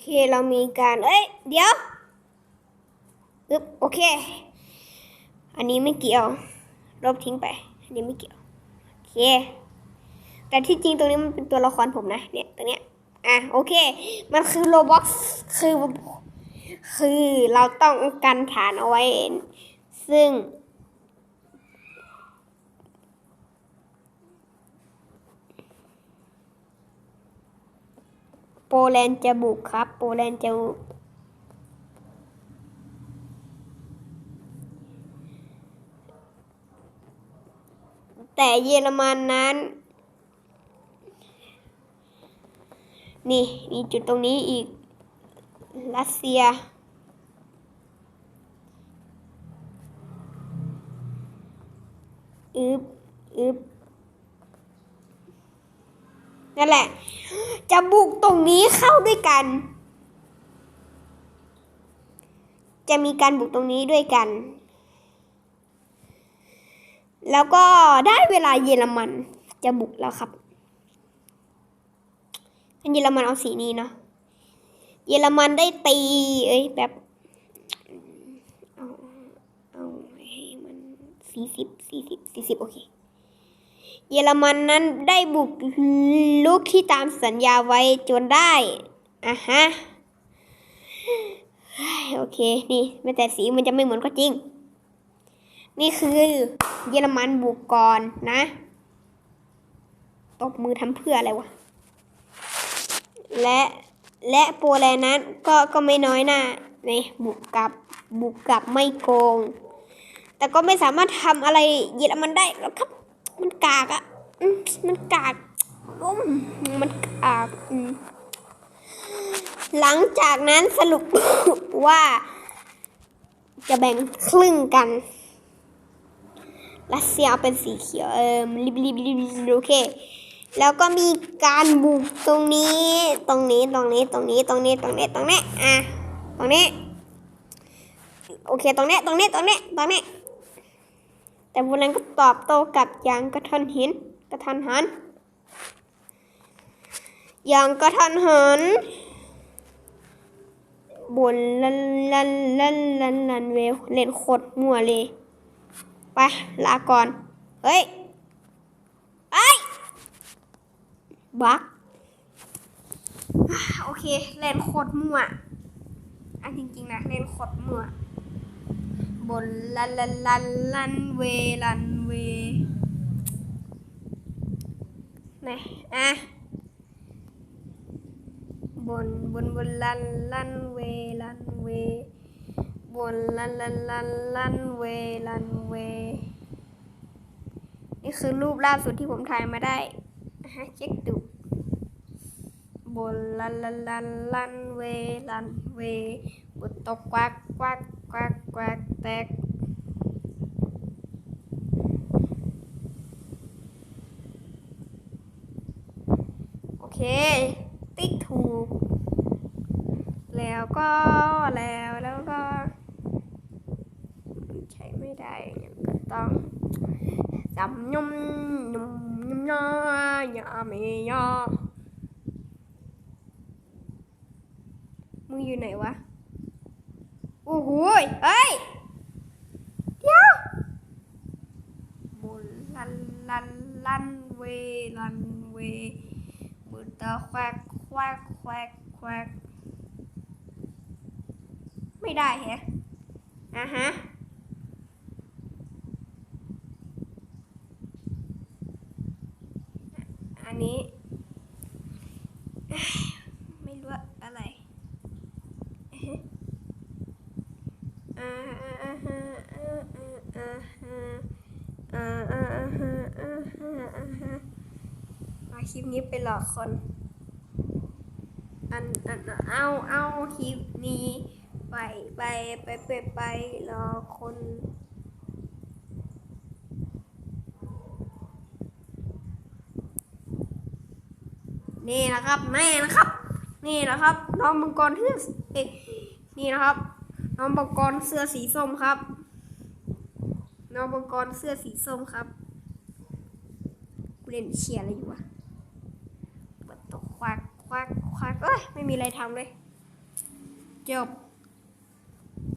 เคเรามีการ เอ้ย เดี๋ยวอึบโอเค อันนี้ไม่เกี่ยวลบทิ้งไป อันนี้ไม่เกี่ยว โอเค แต่ที่จริงตรงนี้มันเป็นตัวละครผมนะ เนี่ยตรงเนี้ย อะโอเค มันคือโลบ็อกคือ คือเราต้องกันฐานเอาไว้ ซึ่ง โปแลนด์จะบุกครับ โปแลนด์จะบุกแต่เยอรมันนั้น นี่ มีจุดตรงนี้อีก รัสเซีย อึบอึบ นั่นแหละ จะบุกตรงนี้เข้าด้วยกัน จะมีการบุกตรงนี้ด้วยกัน แล้วก็ได้เวลาเยอรมันจะบุกแล้วครับงั้นเยอรมันเอาสีนี้เนาะ เยอรมันได้ตี เอ้ยแบบเอาเอาให้มันสี่สิบสี่สิบสี่สิบโอเค เยอรมันนั้นได้บุกลุกที่ตามสัญญาไว้จนได้อะฮะโอเค นี่แม้แต่สีมันจะไม่เหมือนก็จริง นี่คือเยอรมันบุกก่อนนะ ตบมือทำเพื่ออะไรวะ และและโปแลนด์นั้นก็ก็ไม่น้อยหน้านี่บุกกลับบุกกลับไม่โกง แต่ก็ไม่สามารถทำอะไรเยอรมันได้หรอกครับากอะ่ะมันกากอืมมันกากหลังจากนั้นสรุปว่า จะแบ่งครึ่งกันรัสเซียเอาเป็นสีเขียวเออรีบรีบรีบรีบโอเค แล้วก็มีการบุกตรงนี้ ตรงนี้ตรงนี้ตรงนี้ตรงนี้ตรงนี้ตรงนี้อะตรงนี้ โอเคตรงนี้ตรงนี้ตรงนี้ตรงนี้ แต่พวกนั้นก็ตอบโต้กลับอย่างกระทันหันกระทันหัน อย่างกระทันหันบนลันลันลันลันลันเวลเล่นโคตรมั่วเลย ไป ลาก่อน เฮ้ยไอ้บักอะโอเค เล่นโคตรมั่วอันจริงๆนะ เล่นโคตรมั่ว บนลันลันลันลันเวลันเวไหนอะบนบนบนลันลันเวลันเวบนลันลันลันลันเวลันเวนี่คือรูปล่าสุดที่ผมถ่ายมาได้ฮะเช็คดูบนลันลันลันลันเวลันเวบนตกกวักกวักกวักกวัก แตกโอเค ติ๊กถูก แล้วก็แล้วแล้วก็ใช้ไม่ได้งั้นก็ต้องจำยุ่มยุ่มยุ่มยายาเมยามึงอยู่ไหนวะ โอ้โหเอ้ย ลันเวลันเวบุตรแควักควักควักควักไม่ได้เหรออะฮะอันนี้ ไม่รู้อะไรอ่าอ่าอ่าอ่าอ่าอ่าอ่า คลิปนี้ไปหลอกคน อันอันเอาเอาคลิปนี้ ไปไปไปไปไปรอคนนี่นะครับแม่นะครับ นี่นะครับ น้องมังกรเสื้อนี่นะครับ น้องมังกรเสื้อสีส้มครับ น้องมังกรเสื้อสีส้มครับกูเล่นเชียร์อะไรอยู่วะ ควักควักควักเอ้ยไม่มีอะไรทำเลย จบ